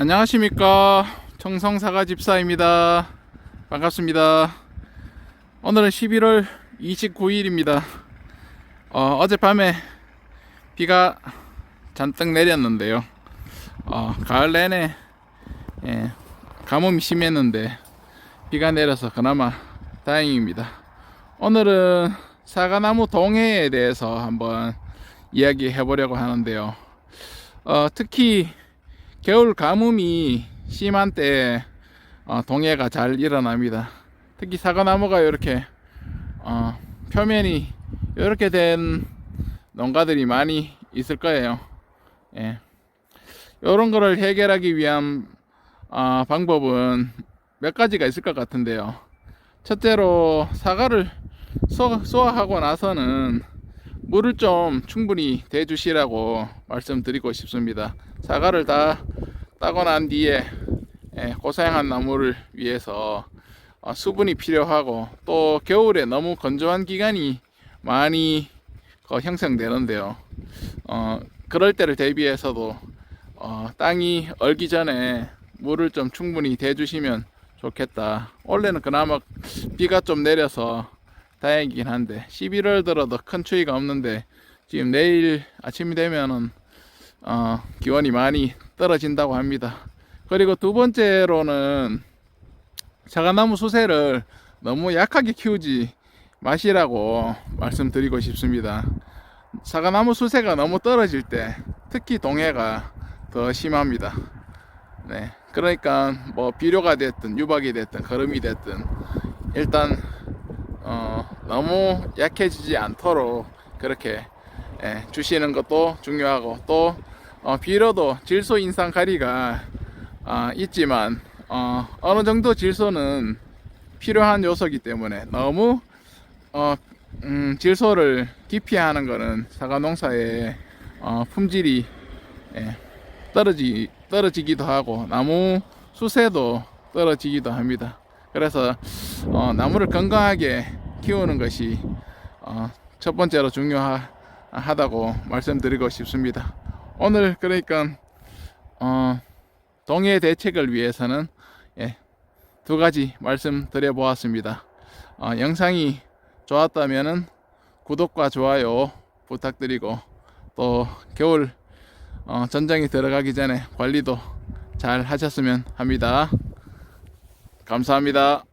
안녕하십니까. 청성사과 집사입니다. 반갑습니다. 오늘은 11월 29일입니다. 어, 어젯밤에 비가 잔뜩 내렸는데요. 어, 가을 내내 예, 가뭄이 심했는데 비가 내려서 그나마 다행입니다. 오늘은 사과나무 동해에 대해서 한번 이야기해 보려고 하는데요. 어, 특히 겨울 가뭄이 심한 때 어, 동해가 잘 일어납니다. 특히 사과나무가 이렇게 어, 표면이 이렇게 된 농가들이 많이 있을 거예요. 예. 이런 거를 해결하기 위한 어, 방법은 몇 가지가 있을 것 같은데요. 첫째로 사과를 쏘, 쏘아하고 나서는 물을 좀 충분히 대주시라고 말씀드리고 싶습니다. 사과를 다 따고 난 뒤에 예, 고사양한 나무를 위해서 어, 수분이 필요하고 또 겨울에 너무 건조한 기간이 많이 거 형성되는데요. 어, 그럴 때를 대비해서도 어, 땅이 얼기 전에 물을 좀 충분히 대주시면 좋겠다. 원래는 그나마 비가 좀 내려서 다행이긴 한데 11월 들어도 큰 추위가 없는데 지금 내일 아침이 되면은 어, 기온이 많이 떨어진다고 합니다. 그리고 두 번째로는 사과나무 수세를 너무 약하게 키우지 마시라고 말씀드리고 싶습니다. 사과나무 수세가 너무 떨어질 때 특히 동해가 더 심합니다. 네. 그러니까 뭐 비료가 됐든 유박이 됐든 거름이 됐든 일단 어, 너무 약해지지 않도록 그렇게 예, 주시는 것도 중요하고 또 어, 비료도 질소 인상 가리가 어, 있지만 어, 어느 정도 질소는 필요한 요소이기 때문에 너무 어, 음, 질소를 기피하는 것은 사과 농사의 어, 품질이 예, 떨어지 떨어지기도 하고 나무 수세도 떨어지기도 합니다. 그래서 어, 나무를 건강하게 키우는 것이 어, 첫 번째로 중요하다고 말씀드리고 싶습니다. 오늘 그러니까 어, 동해 대책을 위해서는 예, 두 가지 말씀드려 보았습니다. 어, 영상이 좋았다면은 구독과 좋아요 부탁드리고 또 겨울 어, 전장에 들어가기 전에 관리도 잘 하셨으면 합니다. 감사합니다.